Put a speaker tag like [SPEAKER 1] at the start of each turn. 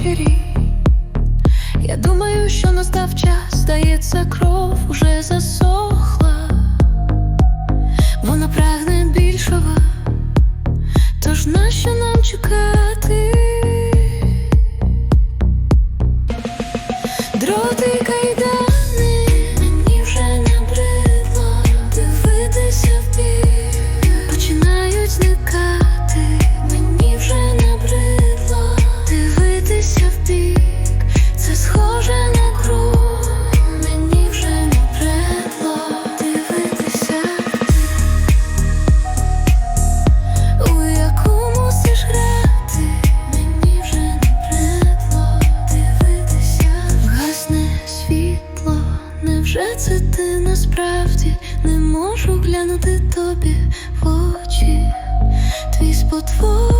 [SPEAKER 1] вечері. Я думаю, що настав час, здається, кров уже засохла, вона прагне більшого, тож нащо нам чекати? насправді не можу глянути тобі в очі, твій спотвор.